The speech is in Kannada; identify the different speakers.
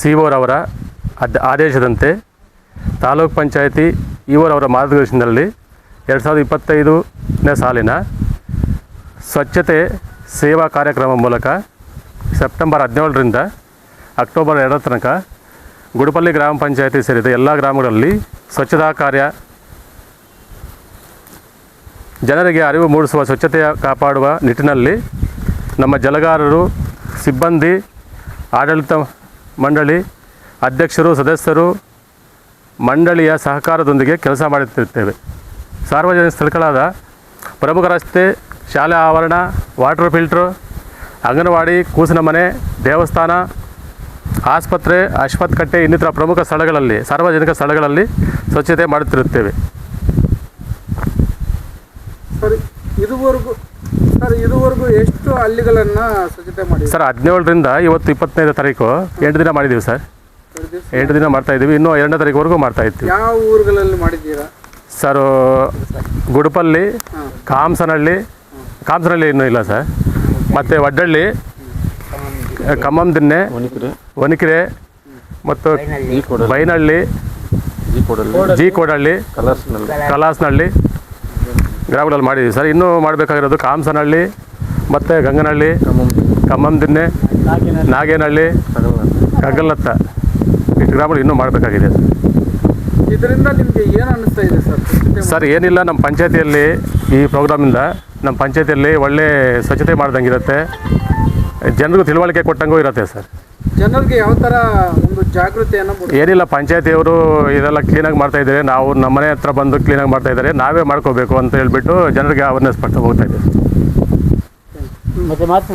Speaker 1: ಸಿ ಅವರ ಅದ್ ಆದೇಶದಂತೆ ತಾಲೂಕ್ ಪಂಚಾಯತಿ ಇವರವರ ಮಾರ್ಗದರ್ಶನದಲ್ಲಿ ಎರಡು ಸಾವಿರದ ಇಪ್ಪತ್ತೈದನೇ ಸಾಲಿನ ಸ್ವಚ್ಛತೆ ಸೇವಾ ಕಾರ್ಯಕ್ರಮ ಮೂಲಕ ಸೆಪ್ಟೆಂಬರ್ ಹದಿನೇಳರಿಂದ ಅಕ್ಟೋಬರ್ ಎರಡರ ತನಕ ಗುಡುಪಲ್ಲಿ ಗ್ರಾಮ ಪಂಚಾಯತಿ ಸೇರಿದ ಎಲ್ಲ ಗ್ರಾಮಗಳಲ್ಲಿ ಸ್ವಚ್ಛತಾ ಕಾರ್ಯ ಜನರಿಗೆ ಅರಿವು ಮೂಡಿಸುವ ಸ್ವಚ್ಛತೆಯ ಕಾಪಾಡುವ ನಿಟ್ಟಿನಲ್ಲಿ ನಮ್ಮ ಜಲಗಾರರು, ಸಿಬ್ಬಂದಿ, ಆಡಳಿತ ಮಂಡಳಿ ಅಧ್ಯಕ್ಷರು, ಸದಸ್ಯರು ಮಂಡಳಿಯ ಸಹಕಾರದೊಂದಿಗೆ ಕೆಲಸ ಮಾಡುತ್ತಿರುತ್ತೇವೆ. ಸಾರ್ವಜನಿಕ ಸ್ಥಳಗಳಾದ ಪ್ರಮುಖ ರಸ್ತೆ, ಶಾಲೆ ಆವರಣ, ವಾಟರ್ ಫಿಲ್ಟ್ರ್, ಅಂಗನವಾಡಿ, ಕೂಸಿನ ಮನೆ, ದೇವಸ್ಥಾನ, ಆಸ್ಪತ್ರೆ ಅಶ್ವತ್ಕಟ್ಟೆ ಇನ್ನಿತರ ಪ್ರಮುಖ ಸ್ಥಳಗಳಲ್ಲಿ, ಸಾರ್ವಜನಿಕ ಸ್ಥಳಗಳಲ್ಲಿ ಸ್ವಚ್ಛತೆ ಮಾಡುತ್ತಿರುತ್ತೇವೆ.
Speaker 2: ಸರಿ, ಇದುವರೆಗೂ ಸರ್ ಇದುವರೆಗೂ ಎಷ್ಟು ಹಳ್ಳಿಗಳನ್ನ ಸ್ವಚ್ಛತೆ ಮಾಡಿ
Speaker 1: ಸರ್ ಹದಿನೇಳರಿಂದ ಇವತ್ತು ಇಪ್ಪತ್ತೈದು ತಾರೀಕು ಎಂಟು ದಿನ ಮಾಡಿದ್ದೀವಿ ಸರ್. ಎಂಟು ದಿನ ಮಾಡ್ತಾ ಇದ್ದೀವಿ. ಇನ್ನೂ ಎರಡನೇ ತಾರೀಕುವರೆಗೂ ಮಾಡ್ತಾ ಇದ್ದೀವಿ
Speaker 2: ಯಾವ ಊರುಗಳಲ್ಲಿ ಮಾಡಿದ್ದೀರಾ?
Speaker 1: ಸರ್ ಗುಡುಪಲ್ಲಿ ಕಾಮ್ಸನಹಳ್ಳಿ ಕಾಮ್ಸನಹಳ್ಳಿ ಇನ್ನೂ ಇಲ್ಲ ಸರ್. ಮತ್ತು ವಡ್ಡಳ್ಳಿ ಖಮ್ಮಂ ದಿನ್ನೆ
Speaker 3: ಒನಕೆರೆ
Speaker 1: ವನಿಕೆರೆ ಮತ್ತು ಬೈನಹಳ್ಳಿ ಜಿ ಕೋಡಹಳ್ಳಿ ಕಲಾಸ್ನಹಳ್ಳಿ ಗ್ರಾಮಗಳಲ್ಲಿ ಮಾಡಿದ್ದೀವಿ ಸರ್ ಇನ್ನೂ ಮಾಡಬೇಕಾಗಿರೋದು ಕಾಮ್ಸನಹಳ್ಳಿ ಮತ್ತು ಗಂಗನಹಳ್ಳಿ ಕಮ್ಮಂದಿನ್ನೆ ನಾಗೇನಹಳ್ಳಿ ಕಗ್ಗಲತ್ತ. ಇಷ್ಟು ಗ್ರಾಮಗಳು ಇನ್ನೂ ಮಾಡಬೇಕಾಗಿದೆ. ಸರ್
Speaker 2: ಇದರಿಂದ ನಿಮಗೆ ಏನು ಅನ್ನಿಸ್ತಾ ಇದೆ ಸರ್?
Speaker 1: ಸರ್ ಏನಿಲ್ಲ ನಮ್ಮ ಪಂಚಾಯತಿಯಲ್ಲಿ ಈ ಪ್ರೋಗ್ರಾಮಿಂದ ನಮ್ಮ ಪಂಚಾಯತಿಯಲ್ಲಿ ಒಳ್ಳೆ ಸ್ವಚ್ಛತೆ ಮಾಡ್ದಂಗಿರುತ್ತೆ ಜನರಿಗೂ ತಿಳುವಳಿಕೆ ಕೊಟ್ಟಂಗೂ ಇರುತ್ತೆ ಸರ್.
Speaker 2: ಜನರಿಗೆ ಯಾವ ಥರ ಒಂದು ಜಾಗೃತಿಯನ್ನು
Speaker 1: ಏನಿಲ್ಲ ಪಂಚಾಯತಿಯವರು ಇದೆಲ್ಲ ಕ್ಲೀನಾಗಿ ಮಾಡ್ತಾ ಇದ್ದಾರೆ. ನಾವು ನಮ್ಮ ಮನೆ ಹತ್ರ ಬಂದು ಕ್ಲೀನಾಗಿ ಮಾಡ್ತಾ ಇದ್ದಾರೆ. ನಾವೇ ಮಾಡ್ಕೋಬೇಕು ಅಂತ ಹೇಳ್ಬಿಟ್ಟು ಜನರಿಗೆ ಅವೇರ್ನೆಸ್ ಪಡ್ತಾ ಹೋಗ್ತಾ ಇದ್ದೀವಿ.
Speaker 4: ಮತ್ತೆ ಮಾತು